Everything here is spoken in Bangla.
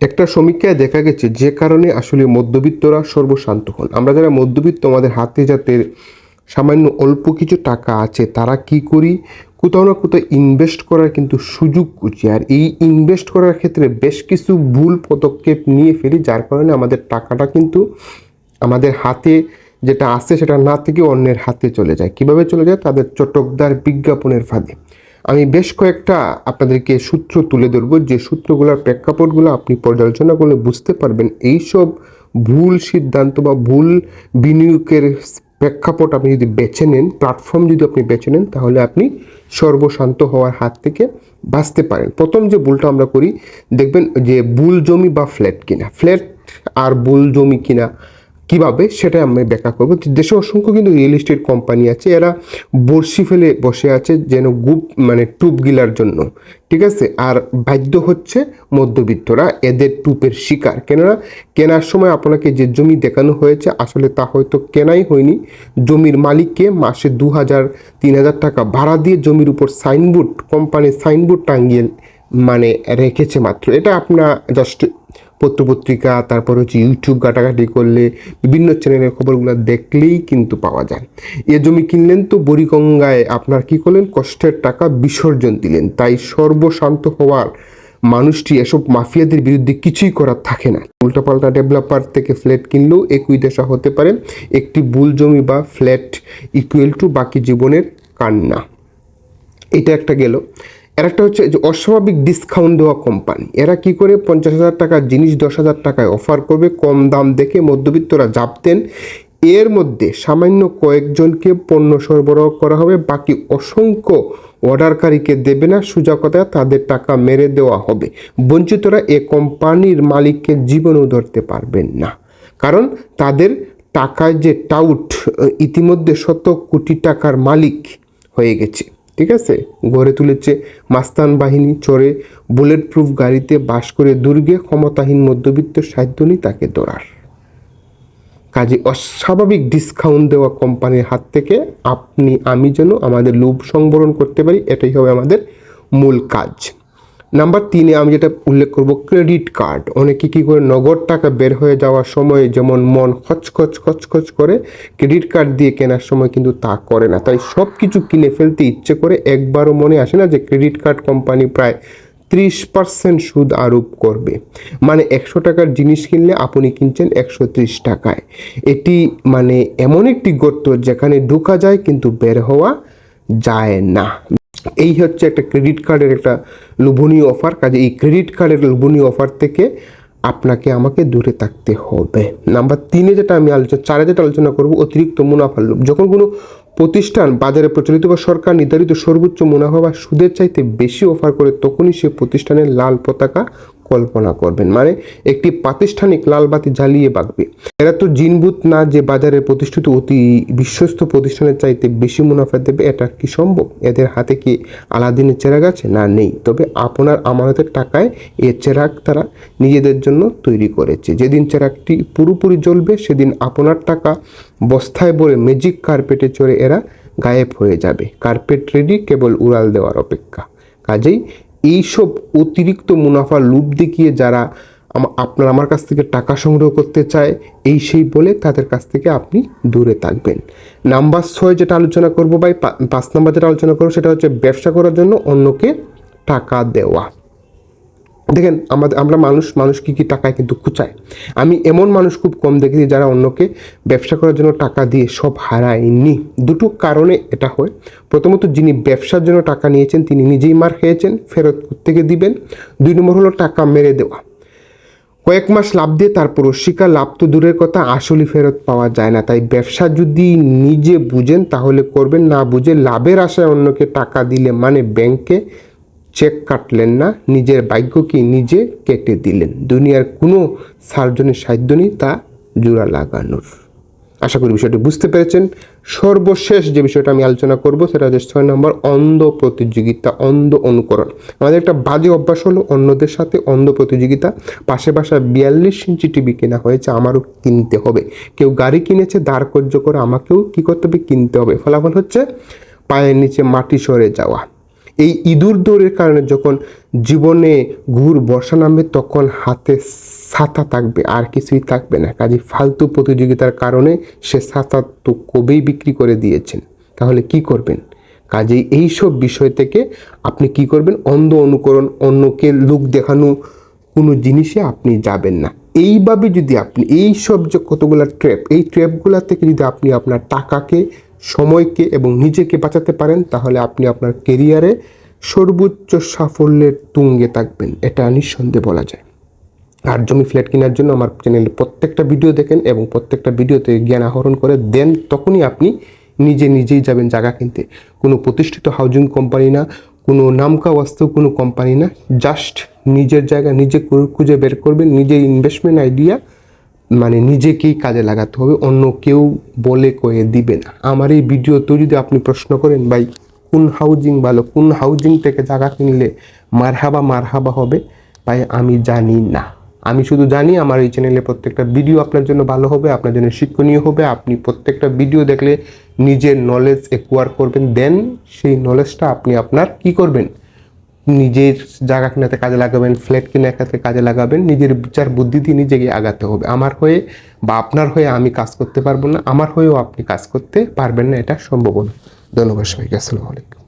একটা সমীক্ষায় দেখা গেছে যে কারণে আসলে মধ্যবিত্তরা সর্বশান্ত হন। আমরা যারা মধ্যবিত্ত, আমাদের হাতে যাতে সামান্য অল্প কিছু টাকা আছে, তারা কি করি? কোথাও না কোথাও ইনভেস্ট করার কিন্তু সুযোগ খুঁজি। আর এই ইনভেস্ট করার ক্ষেত্রে বেশ কিছু ভুল পদক্ষেপ নিয়ে ফেলি, যার কারণে আমাদের টাকাটা কিন্তু আমাদের হাতে যেটা আছে সেটা না থেকে অন্যের হাতে চলে যায়। কীভাবে চলে যায়? তাদের চটকদার বিজ্ঞাপনের ফাঁদে। আমি বেশ কয়েকটা আপনাদেরকে সূত্র তুলে ধরবো, যে সূত্রগুলোর প্রেক্ষাপটগুলো আপনি পর্যালোচনা করলে বুঝতে পারবেন এইসব ভুল সিদ্ধান্ত বা ভুল বিনিয়োগের প্রেক্ষাপট আপনি যদি বেছে নেন প্ল্যাটফর্ম যদি আপনি বেছে নেন, তাহলে আপনি সর্বশান্ত হওয়ার হাত থেকে বাঁচতে পারেন। প্রথম যে ভুলটা আমরা করি, দেখবেন যে বুল জমি বা ফ্ল্যাট কিনা। ফ্ল্যাট আর বুল জমি কিনা। কীভাবে সেটা আমি ব্যাখ্যা করব। দেশে অসংখ্য কিন্তু রিয়েল এস্টেট কোম্পানি আছে, এরা বড়শি ফেলে বসে আছে যেন গুপ মানে টুপ গিলার জন্য। ঠিক আছে? আর বাধ্য হচ্ছে মধ্যবিত্তরা এদের টুপের শিকার। কেননা, কেনার সময় আপনাকে যে জমি দেখানো হয়েছে, আসলে তা হয়তো কেনাই হয়নি। জমির মালিককে মাসে দু হাজার তিন হাজার টাকা ভাড়া দিয়ে জমির উপর সাইনবোর্ড কোম্পানির সাইনবোর্ড টাঙ্গিয়ে মানে রেখেছে মাত্র। এটা আপনার জাস্ট পত্রপত্রিকা, তারপর হচ্ছে ইউটিউব ঘাটাঘাটি করলে বিভিন্ন চ্যানেলের খবরগুলো দেখলেই কিন্তু পাওয়া যায়। এ জমি কিনলেন তো বুড়িগঙ্গায় আপনার কি করলেন? কষ্টের টাকা বিসর্জন দিলেন। তাই সর্বশান্ত হওয়ার মানুষটি এসব মাফিয়াদের বিরুদ্ধে কিছুই করার থাকে না। উল্টাপাল্টা ডেভেলপার থেকে ফ্ল্যাট কিনলেও একই দশা হতে পারে। একটি বুল জমি বা ফ্ল্যাট ইকুয়াল টু বাকি জীবনের কান্না। এটা একটা গেল। আর একটা হচ্ছে যে অস্বাভাবিক ডিসকাউন্ট দেওয়া কোম্পানি এরা কি করে? পঞ্চাশ হাজার টাকার জিনিস, দশ হাজার টাকায় অফার করবে, কম দাম দেখে মধ্যবিত্তরা জাপতেন। এর মধ্যে সামান্য কয়েকজনকে পণ্য সরবরাহ করা হবে, বাকি অসংখ্য অর্ডারকারীকে দেবে না সোজা তাদের টাকা মেরে দেওয়া হবে। বঞ্চিতরা এ কোম্পানির মালিককে জীবনেও ধরতে পারবেন না। কারণ তাদের টাকায় যে টাউট ইতিমধ্যে শত কোটি টাকার মালিক হয়ে গেছে। ঠিক আছে? গড়ে তুলেছে মাস্তান বাহিনী চড়ে বুলেট প্রুফ গাড়িতে বাস করে দুর্গে ক্ষমতাহীন মধ্যবিত্ত সাহিত্যনি তাকে দৌড়ার কাজে অস্বাভাবিক ডিসকাউন্ট দেওয়া কোম্পানির হাত থেকে আপনি, আমি যেন আমাদের লোভ সংবরণ করতে পারি, এটাই হবে আমাদের মূল কাজ। নাম্বার তিনে আমি যেটা উল্লেখ করব ক্রেডিট কার্ড অনেকে কী করে নগদ টাকা বের হয়ে যাওয়ার সময় যেমন মন খচখচ খচখচ করে ক্রেডিট কার্ড দিয়ে কেনার সময় কিন্তু তা করে না। তাই সব কিছু কিনে ফেলতে ইচ্ছে করে একবারও মনে আসে না যে ক্রেডিট কার্ড কোম্পানি প্রায় ত্রিশ পার্সেন্ট সুদ আরোপ করবে। মানে একশো টাকার জিনিস কিনলে আপনি কিনছেন একশো ত্রিশ টাকায়। এটি মানে এমন একটি গর্ত যেখানে ঢোকা যায় কিন্তু বের হওয়া যায় না। এই হচ্ছে একটা ক্রেডিট কার্ডের একটা লোভনীয় অফার। কাজে এই ক্রেডিট কার্ডের লোভনীয় অফার থেকে আপনাকে আমাকে দূরে থাকতে হবে। নাম্বার তিনে যেটা আমি আলোচনা, চারে যেটা আলোচনা করব, অতিরিক্ত মুনাফার লোভ। যখন কোনো প্রতিষ্ঠান, বাজারে প্রচলিত বা সরকার নির্ধারিত সর্বোচ্চ মুনাফা বা সুদের চাইতে বেশি অফার করে, তখনই সে প্রতিষ্ঠানের লাল পতাকা কল্পনা করবেন। মানে একটি প্রাতিষ্ঠানিক লালবাতি জ্বালিয়ে বাঁকবে এরা তো জিনবুত না যে বাজারে প্রতিষ্ঠিত অতি বিশ্বস্ত প্রতিষ্ঠানের চাইতে বেশি মুনাফা দেবে, এটা কি সম্ভব? এদের হাতে কি আলাদিনের চেরাগ আছে? না, নেই। তবে আপনার আমানতের টাকায় এ চেরাগ তারা নিজেদের জন্য তৈরি করেছে। যেদিন চেরাগটি পুরোপুরি জ্বলবে, সেদিন আপনার টাকা বস্তায় ভরে ম্যাজিক কার্পেটে চড়ে এরা গায়েব হয়ে যাবে। কার্পেট রেডি, কেবল উড়াল দেওয়ার অপেক্ষা। কাজেই এইসব অতিরিক্ত মুনাফা লুপ দেখিয়ে যারা আপনার আমার কাছ থেকে টাকা সংগ্রহ করতে চায়, এই সেই বলে তাদের কাছ থেকে আপনি দূরে থাকবেন। নাম্বার ছয় যেটা আলোচনা করব বা পাঁচ নাম্বার যেটা আলোচনা করব সেটা হচ্ছে ব্যবসা করার জন্য অন্যকে টাকা দেওয়া। দেখেন আমাদের, আমরা মানুষ মানুষ কী কী টাকায় কিন্তু খুচায়। আমি এমন মানুষ খুব কম দেখেছি যারা অন্যকে ব্যবসা করার জন্য টাকা দিয়ে সব হারায়নি। দুটো কারণে এটা হয়। প্রথমত, যিনি ব্যবসার জন্য টাকা নিয়েছেন, তিনি নিজেই মার খেয়েছেন, ফেরত থেকে দিবেন। দুই নম্বর হলো টাকা মেরে দেওয়া। কয়েক মাস লাভ দিয়ে তারপর শিকার, লাভ তো দূরের কথা, আসলই ফেরত পাওয়া যায় না। তাই ব্যবসা যদি নিজে বুঝেন, তাহলে করবেন। না বুঝে লাভের আশায় অন্যকে টাকা দিলে মানে ব্যাংকে চেক কাটলেন না, নিজের ভাগ্যকে নিজে কেটে দিলেন। দুনিয়ার কোনো সার্জনের সাধ্য নেই, তা জোড়া লাগানোর। আশা করি বিষয়টি বুঝতে পেরেছেন। সর্বশেষ যে বিষয়টা আমি আলোচনা করব, সেটা হচ্ছে ছয় নম্বর, অন্ধ প্রতিযোগিতা, অন্ধ অনুকরণ। আমাদের একটা বাজে অভ্যাস হলো অন্যদের সাথে অন্ধ প্রতিযোগিতা। পাশে বাসায় বিয়াল্লিশ ইঞ্চি টিভি কেনা হয়েছে, আমারও কিনতে হবে। কেউ গাড়ি কিনেছে, দাঁড় করে আমাকেও কী করতে হবে? কিনতে হবে। ফলাফল হচ্ছে, পায়ের নিচে মাটি সরে যাওয়া। এই ইঁদুর দৌড়ের কারণে যখন জীবনে ঘুর বর্ষা নামবে, তখন হাতে ছাতা থাকবে, আর কিছুই থাকবে না। কাজে ফালতু প্রতিযোগিতার কারণে সে ছাতা তো কবেই বিক্রি করে দিয়েছেন। তাহলে কি করবেন? কাজেই এইসব বিষয় থেকে আপনি কি করবেন? অন্ধ অনুকরণ, অন্যকে লোক দেখানো কোনো জিনিসে আপনি যাবেন না। এইভাবে যদি আপনি এই সব যে কতগুলো ট্র্যাপ এই ট্র্যাপগুলো থেকে যদি আপনি আপনার টাকাকে সময়কে এবং নিজেকে বাঁচাতে পারেন, তাহলে আপনি আপনার কেরিয়ারে সর্বোচ্চ সাফল্যের তুঙ্গে থাকবেন, এটা নিঃসন্দেহে বলা যায়। আর জমি ফ্ল্যাট কেনার জন্য আমার চ্যানেলে প্রত্যেকটা ভিডিও দেখেন এবং প্রত্যেকটা ভিডিওতে জ্ঞান আহরণ করে দেন, তখনই আপনি নিজে নিজেই যাবেন জায়গা কিনতে। কোনো প্রতিষ্ঠিত হাউজিং কোম্পানি না, কোনো নামকা বাস্তব কোনো কোম্পানি না জাস্ট নিজের জায়গা নিজে খুঁজে বের করবেন, নিজের ইনভেস্টমেন্ট আইডিয়া মানে নিজেকেই কাজে লাগাতে হবে, অন্য কেউ বলে কয়ে দিবে না। আমার এই ভিডিওতেও যদি আপনি প্রশ্ন করেন, ভাই, কোন হাউজিং ভালো? কোন হাউজিং থেকে জায়গা কিনলে মারহাবা মারহাবা হবে? ভাই, আমি জানি না। আমি শুধু জানি আমার এই চ্যানেলে প্রত্যেকটা ভিডিও আপনার জন্য ভালো হবে, আপনার জন্য শিক্ষণীয় হবে। আপনি প্রত্যেকটা ভিডিও দেখলে নিজের নলেজ একোয়ার করবেন দেন সেই নলেজটা আপনি আপনার কি করবেন? নিজের জায়গা কিনাতে কাজে লাগাবেন ফ্ল্যাট কেনাতে কাজে লাগাবেন, নিজের বিচার বুদ্ধি দিয়ে নিজেকে আগাতে হবে। আমার হয়ে বা আপনার হয়ে আমি কাজ করতে পারব না, আমার হয়েও আপনি কাজ করতে পারবেন না, এটা সম্ভব না। ধন্যবাদ সবাইকে, আসসালামু আলাইকুম।